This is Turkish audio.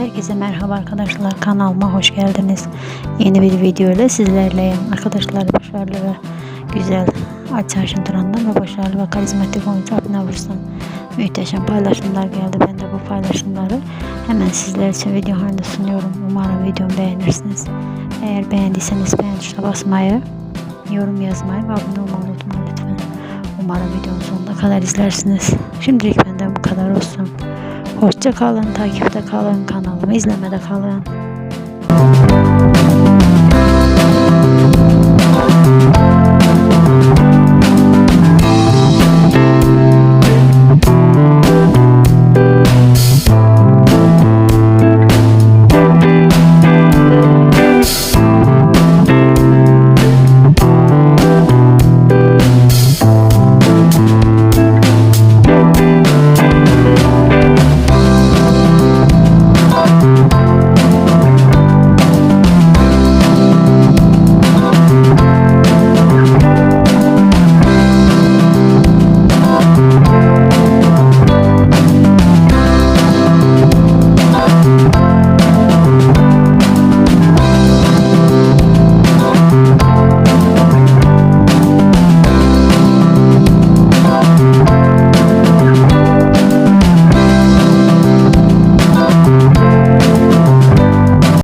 Herkese merhaba arkadaşlar kanalıma hoş geldiniz. Yeni bir video ile sizlerleyim. Arkadaşlar başarılı ve güzel Açar Şıntıran'dan ve başarılı ve karizmatik oyuncu Abine Vursun. Muhteşem paylaşımlar geldi. Ben de bu paylaşımları hemen sizler için video halinde sunuyorum. Umarım videomu beğenirsiniz. Eğer beğendiyseniz beğen tuşuna basmayı, yorum yazmayı ve abone olmayı unutmayın lütfen. Umarım videonun sonuna kadar izlersiniz. Şimdilik benden bu kadar olsun. Hoşça kalın, takipte kalın, kanalımı izlemede kalın.